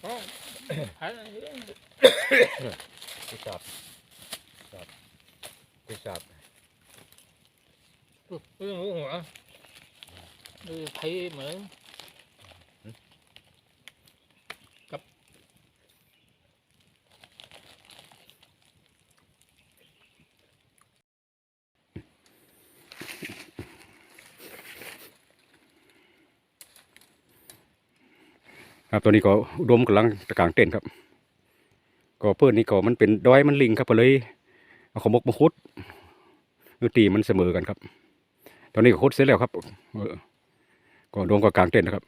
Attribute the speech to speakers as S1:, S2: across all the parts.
S1: ไปจับจับไปจับ
S2: เรื่องรู้หัวดูไทยเหมือน
S1: ครับตัวนี้ก็อุดมกำลังตะกางเต้นครับ ก็เพื่อนนี่ก็มันเป็นดอยมันลิงครับก็เลยเอาขมกมาคุดคือตีมันเสมอกันครับ ตอนนี้ก็คุดเสร็จแล้วครับก็อุดมกับกางเต้นนะครับ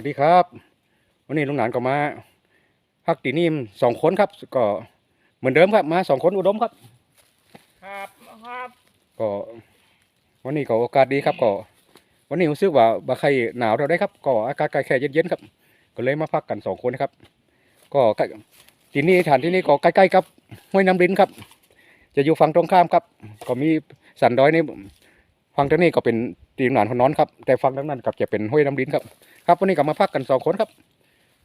S1: วัสดีครับ วันนี้ลุงหนานก็มาพักตีนี่สองคนครับ ก็เหมือนเดิมครับ มาสองคนอุดมครับ
S2: ครับครับ
S1: ก็วันนี้ก็โอกาสดีครับก็ วันนี้รู้สึกว่าบ่ใครหนาวเท่าได้ครับ ก็อากาศแค่เย็นๆครับ ก็เลยมาพักกันสองคนนะครับ ก็ใกล้ที่นี่ฐานที่นี่ก็ใกล้ๆกับห้วยน้ำรินครับ จะอยู่ฝั่งตรงข้ามครับ ก็มีสันดอยนี่ฝั่งตรงนี้ก็เป็นตีนหนานของนอนครับ แต่ฝั่งตรงนั้นกับจะเป็นห้วยน้ำรินครับ ครับวันนี้ก็มาพักกันสองคนครับ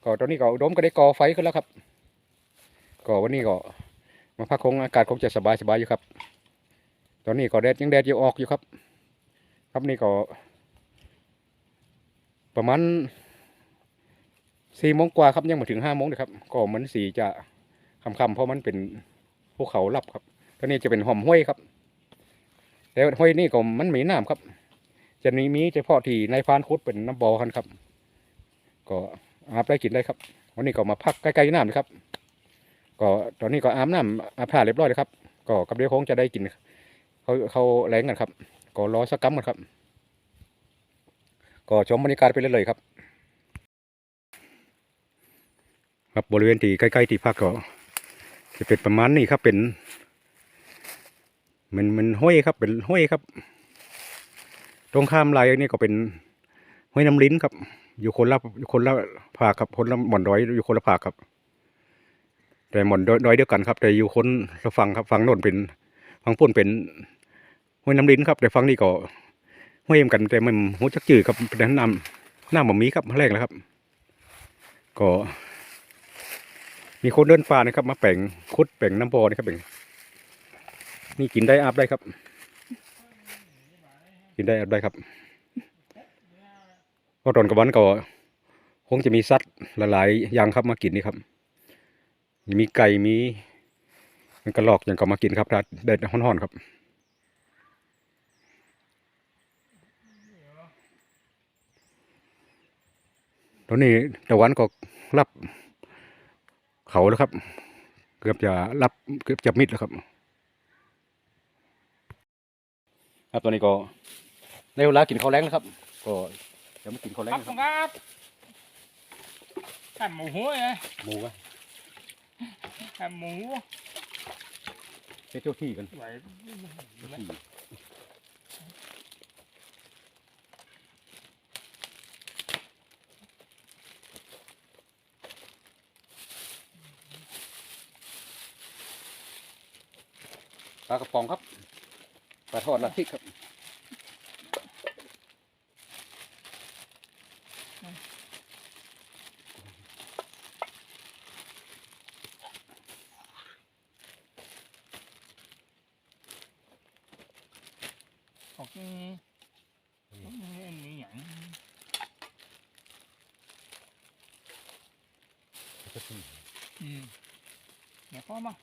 S1: ก็ตอนนี้ก็อุดมก็ได้ก่อไฟขึ้นแล้วครับ ก็วันนี้ก็มาพักคงอากาศคงจะสบายสบายอยู่ครับ ตอนนี้ก็แดดยังแดดยังออกอยู่ครับ ครับนี่ก็ ประมาณสี่โมงกว่าครับยังไม่ถึงห้าโมงเลยครับ ก็เหมือนสีจะค่ำๆเพราะมันเป็นภูเขาลับครับ ตอนนี้จะเป็นหอมห้วยครับแต่ห้วยนี่ก็มันมีน้ำครับ จะมีมีเฉพาะที่ในพานคุดเป็นน้ำบ่อกันครับ ก็อาบได้กินได้ครับ วันนี้ก็มาพักใกล้ๆน้ำนะครับ ก็ตอนนี้ก็อาบน้ำอาบผ้าเรียบร้อยเลยครับ ก็กับเดี๋ยวคงจะได้กินเขาเขาแรงกันครับ ก็รอสักกัมกันครับ ก็ชมบรรยากาศไปเรื่อยๆครับ ครับบริเวณที่ใกล้ๆที่พักก็จะเป็นประมาณนี้ครับเป็นมันมันห้วยครับเป็นห้วยครับ ตรงข้ามลายนี่ก็เป็นห้วยน้ำลิ้นครับ อยู่คนละอยู่คนละภาครับคนละหม่อนดอยอยู่คนละภาคครับ แต่หม่อนดอยดอยเดียวกันครับ แต่อยู่คนละฝั่งครับฝั่งโน้นเป็นฝั่งปุ่นเป็นห้วยน้ำลิ้นครับ แต่ฝั่งนี้ก็ห้วยเหมือนกันแต่มันหัวจักจืดครับเป็นน้ำหน้ำบะมีครับแรกแล้วครับ ก็ มีคนเดินฟ้านะครับ มาแป่งคุดแป่งน้ำบอนะครับแป่งนี่กินได้อาบได้ครับ กินได้อาบได้ครับ ก็ตอนกับวันก็คงจะมีสัตว์หลายๆอย่างครับมากินนี่ครับ มีไก่มีมันกระรอกอย่างก็มากินครับถ้าแดดร้อนๆครับตอนนี้ตะวันก็รับเขาแล้วครับ เกือบจะรับเกือบจะมิดแล้วครับ ครับตอนนี้ก็ได้เวลากินข้าวแรงแล้วครับ ก็ ดี๋ยวมากินข้าวแร
S2: ค
S1: ง
S2: รับ
S1: นะครับ
S2: ครับแค่หมูหัวไง
S1: หมูอะ
S2: แค่หมู
S1: เช็ดเจ้าที่กัน
S2: ไหว
S1: เจ้าที่ปลากระป๋องครับปลาทอดละพริกครับ
S2: ออกนี่นี่มีอย่าง
S1: เจ้าที่
S2: อืมเดี๋ยวพ่อมา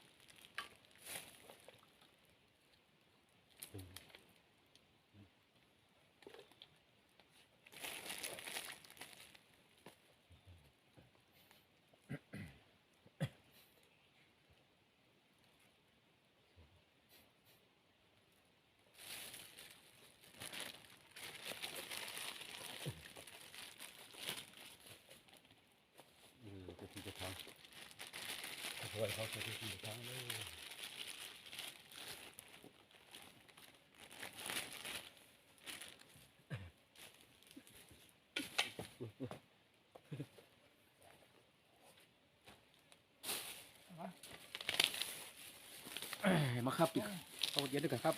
S1: เขาจะได้กี่ครั้งเลมาครับเอาเย็นด้วยกันครับ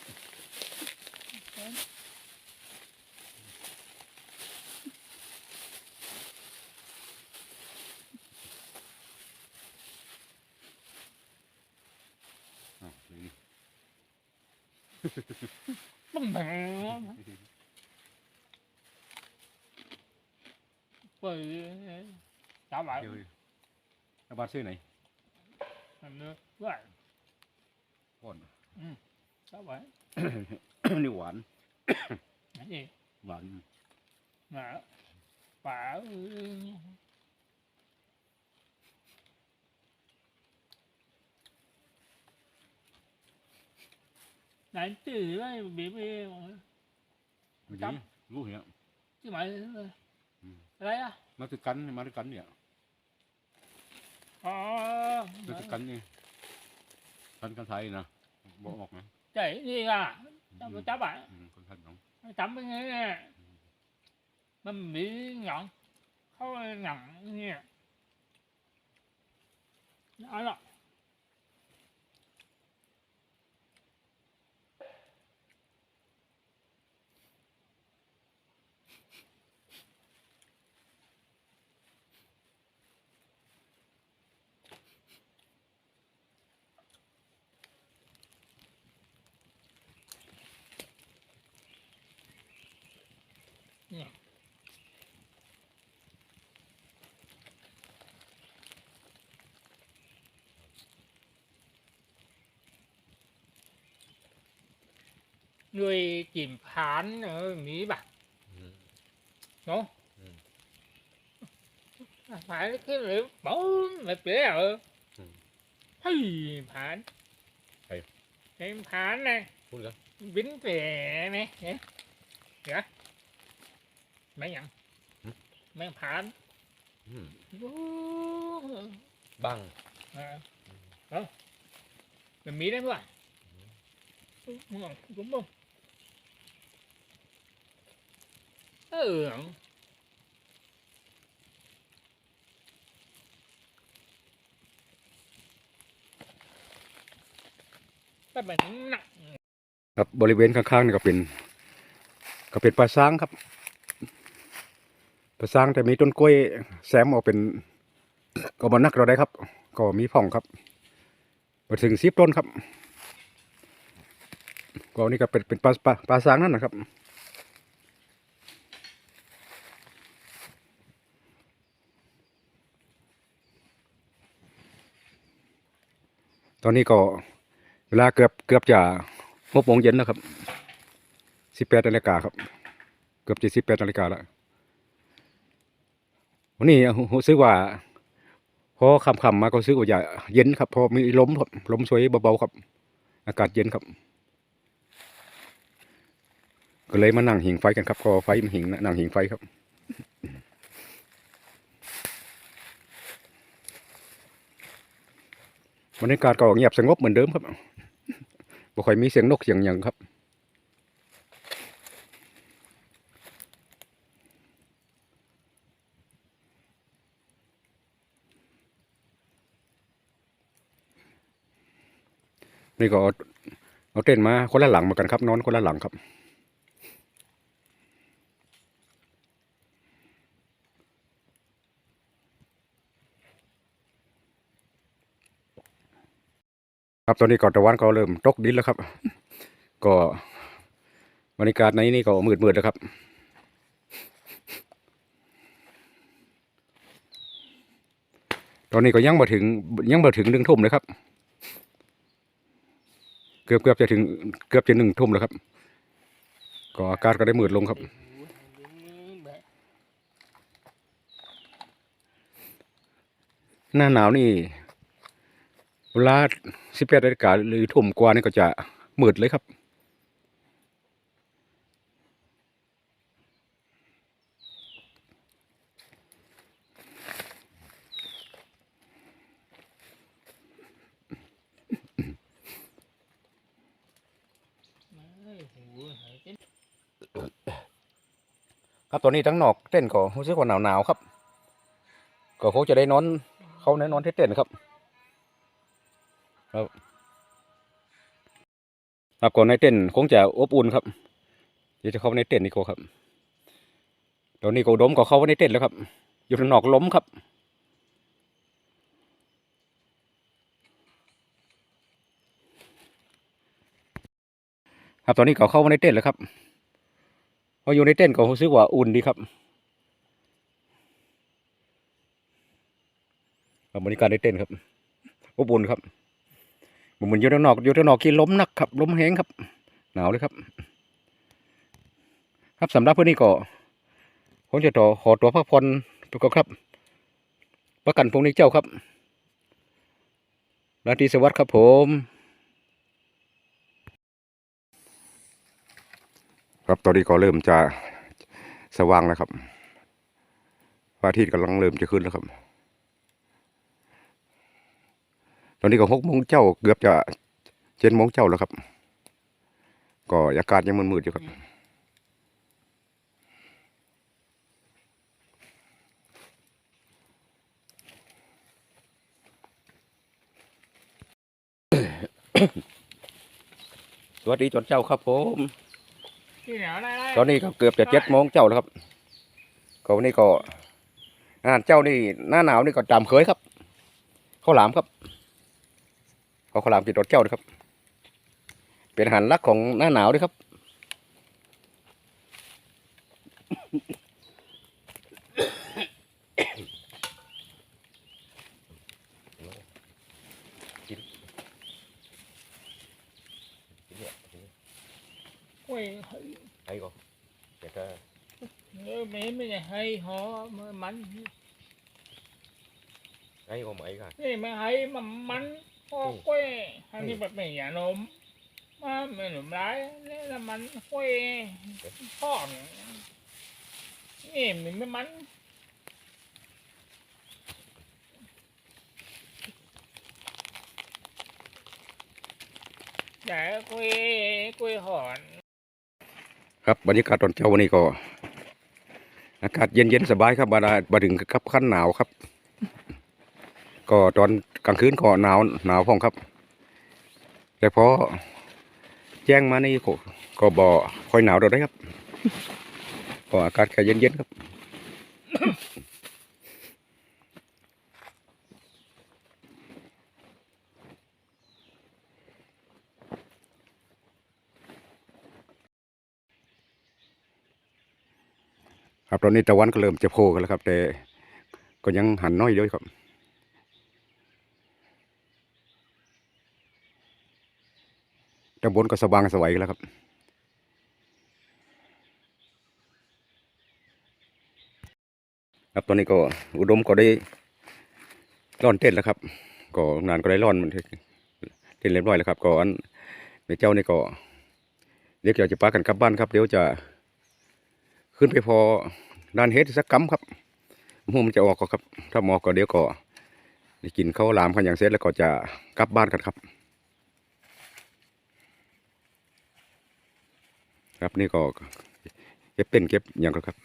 S2: แบงเปิดจ้าไหว
S1: เดี๋ยวอาบานซื้อไหน
S2: อันนี้ไหว
S1: ก่อน
S2: จ้าไหว
S1: นี่หวาน
S2: อันนี้
S1: หวาน
S2: mà bà đánh từ đây bị bị
S1: มัน
S2: ครับ
S1: ดีรู้เหี้ย
S2: chứ mày đây à
S1: มาคือกันมาด้วยกันเนี่ย
S2: ờ
S1: มาคือกันนี่กันกันไทยนะบอกออกไหม
S2: chạy đi à cháu cháu bạn
S1: อืมคนไทยน้อง
S2: tắm bên nghe nè mình bị nhọn không nhọn nghe nói rồi người kiểm phán ở Mỹ bạn đúng ừ. ừ. phải cái liệu bảo mệt dễ ở.
S3: Ừ.
S2: Hay phán.
S3: Hay.
S2: Em phán này bính về này nhé dạ. dạ. Mấy nhận?
S3: Ừ.
S2: Mấy phán?
S3: Bằng.
S2: À. đó mình mỹ đấy các bạn đúng không đúng không? เออ
S1: ครับบริเวณข้างๆนี่ก็เป็น ก็เป็นปลาช้างครับปลาช้างแต่มีต้นกล้วยแซมออกเป็น ก็บนักเราได้ครับ ก็มีผ่องครับมาถึงสิบต้นครับก็นี่ก็เป็นเป็นปลาปลาปลาช้างนั่นนะครับ ตอนนี้ก็เวลาเกือบเกือบจะหกโมงเย็นแล้วครับสิบแปดนาฬิกาครับ เกือบจะสิบแปดนาฬิกาแล้ววันนี้รู้สึกว่าพอคำคำมาก็รู้สึกว่าจะเย็นครับ พอมีล้มครับลมสวยเบาๆครับ อากาศเย็นครับ ก็เลยมานั่งหิงไฟกันครับก็ไฟมันหิงนั่งหิงไฟครับ บรรยากาศก็เงียบสงบเหมือนเดิมครับบ่ค่อยมีเสียงนกเสียงหยังครับ นี่ก็เอาเต้นมาคนละหลังเหมือนกันครับ นอนคนละหลังครับ ครับตอนนี้ก็ตะวันก็เริ่มตกดินแล้วครับ ก็บรรยากาศในนี่ก็มืดๆแล้วครับตอนนี้ก็ยังมาถึงยังมาถึงหนึ่งทุ่มเลยครับ เกือบเกือบจะถึงเกือบจะหนึ่งทุ่มแล้วครับ ก็อากาศก็ได้มืดลงครับ หน้าหนาวนี่ เวลาสิบแปดนาฬิกาหรือทุ่มกว่านี่ก็จะมืดเลยครับ ครับตอนนี้ทั้งนอกเต้นก็รู้สึกว่าหนาวหนาวๆครับ ก็คงจะได้นอน เขาแน่นอนที่เต้นครับ ครับ ครับก่อนในเต้นคงจะอบอุ่นครับเดี๋ยวจะเข้าไปในเต้นนี่ก็ครับตอนนี้ก็ดมก็เข้าไปในเต้นแล้วครับ อยู่ข้างนอกล้มครับครับตอนนี้เขาเข้ามาในเต้นแล้วครับพออยู่ในเต้นก็รู้สึกว่าอุ่นดีครับครับบรรยากาศในเต้นครับอบอุ่นครับ เหมือนอยู่ด้านนอกอยู่ด้านนอกที่ล้มนักครับล้มแห้งครับ หนาวเลยครับ ครับสำหรับเพื่อนนี่ก็ผมจะต่อขอตัวพักผ่อนทุกคนครับ ประกันพวกนี้เจ้าครับราตรีสวัสดิ์ครับผมครับตอนนี้ก็เริ่มจะสว่างแล้วครับพระอาทิตย์กำลังเริ่มจะขึ้นแล้วครับ ตอนนี้ก็หกโมงเจ้าเกือบจะเจ็ดโมงเจ้าแล้วครับ ก็อากาศยังมืดๆอยู่ครับสวัสดีจนเจ้าครับผม
S2: ที่ไหนอะไร
S1: ตอนนี้ก็เกือบจะเจ็ดโมงเจ้าแล้วครับก็วันนี้ก็อาหารเจ้านี่หน้าหนาวนี่ก็ตามเคยครับข้าวหลามครับ ข้าวหลามติดรถเจ้านะครับ เป็นอาหารลักของหน้าหนาวด้วยครับ
S2: โอ้ย
S3: ไอ้ก็แต่ก็
S2: เออไม่ไม่ได้ให้หอมัน
S3: ไอ้ก็ไม่กัน
S2: นี่ไม่ให้มันมัน พอก้อยอันนี้แบบไม่อย่านมมาไม่หนุ่มร้ายนี่ละมันก้อยพ่อเนี่ยนี่มันไม่มันแต่ก้อยก้อยหอน
S1: ครับบรรยากาศตอนเช้าวันนี้ก็ อากาศเย็นๆสบายครับบาดาบาถึงกับขั้นหนาวครับ ก็ตอนกลางคืนก็หนาวหนาวพ้องครับ แต่พอแจ้งมานี่ก็ก็บ่ค่อยหนาวเราได้ครับก็อากาศแค่เย็นๆครับครับตอนนี้ตะวันก็เริ่มจะโผล่กันแล้วครับ แต่ก็ยังหันน้อยเดียครับ ด้าน บนก็สว่างสวัยแล้วครับ ครับตอนนี้ก็อุดมก็ได้ร่อนเต้นแล้วครับ ก็งานก็ได้ร่อนมันเต้นเรียบร้อยแล้วครับก็อันในเจ้านี่ก็เดี๋ยวจะปากันกลับบ้านครับ เดี๋ยวจะขึ้นไปพอด้านเฮ็ดสักกำครับมูมันจะออกก็ครับ ถ้าหมอกก็เดี๋ยวก็ได้กินข้าวหลามกันอย่างเสร็จแล้วก็จะกลับบ้านกันครับ ครับนี่ก็เก็บเป็นเก็บอย่างก็ครับ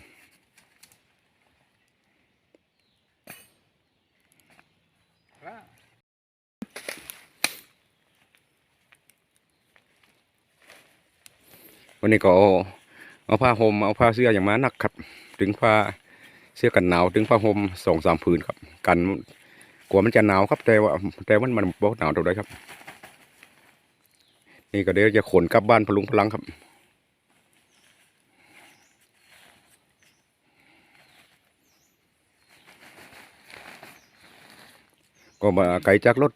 S1: วันนี้ก็เอาผ้าห่มเอาผ้าเสื้ออย่างมานักครับ ถึงผ้าเสื้อกันหนาวถึงผ้าห่มสองสามผืนครับ กันกลัวมันจะหนาวครับแต่ว่าแต่มันมันบ่หนาวเท่าไรครับ นี่ก็เดี๋ยวจะขนกลับบ้านพลุงพลังครับ ก็มาไกลจากรถ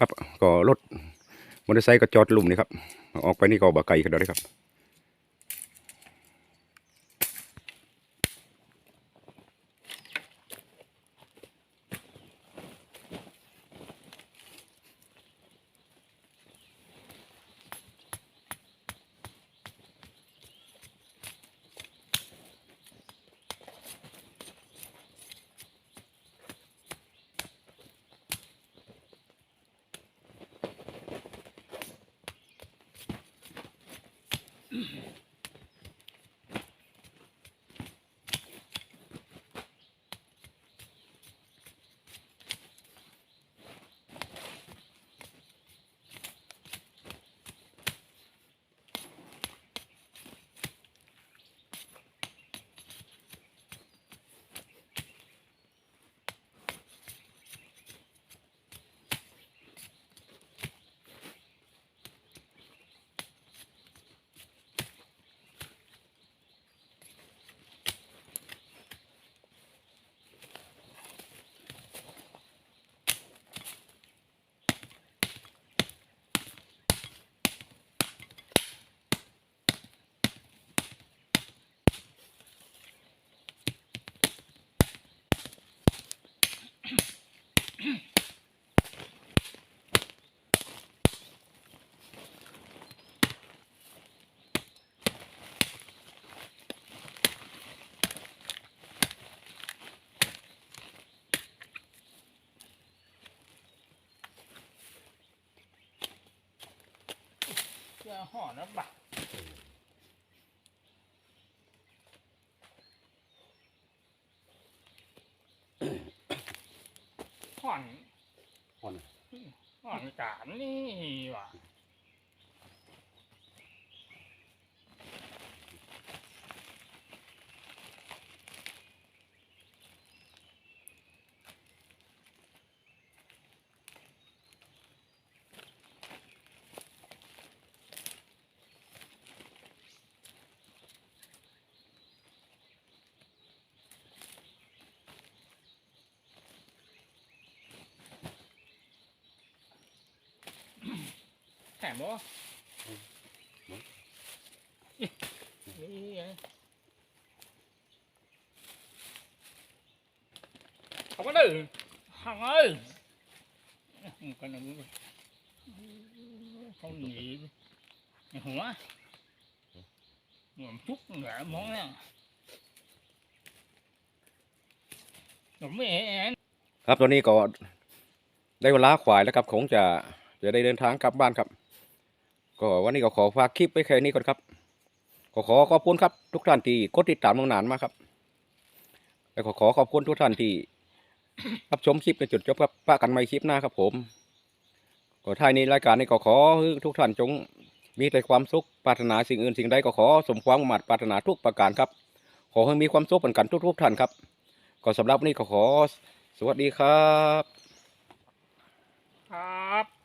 S1: ครับ ก็รถมอเตอร์ไซค์ก็จอดลุ่มนี่ครับ ออกไปนี่ก็บ่ไกลกันเลยครับ Mm-hmm.
S2: ห่อนะบักห่อน
S1: ห่อน
S2: ห่อนกามนี่ว่ะ แถมบ่นี่ไงเอามาดิหังเอ้ยกันนึงเขาหนีหัวหัวทุกเหนือมองเนี่ยผมไม่เห็น
S1: ครับตอนนี้ก็ได้เวลาขวายแล้วครับคงจะจะได้เดินทางกลับบ้านครับ ก็วันนี้ก็ขอฝากคลิปไปแค่นี้ก่อนครับขอขอขอบคุณครับ ทุกท่านที่กดติดตามมานานมากครับ แล้วก็ขอขอบคุณทุกท่านที่รับชมคลิปในจุดจบครับปะกันใหม่คลิปหน้าครับผมก็ท้ายนี้รายการนี้ก็ขอทุกท่านจง มีแต่ความสุขปรารถนาสิ่งอื่นสิ่งใดก็ขอสมความมุ่งมั่นปรารถนาทุกประการครับ ขอให้มีความสุขเหมือนกันทุกๆท่านครับ ก็สำหรับนนี้ก็ขอ สวัสดีครับ
S2: ครับ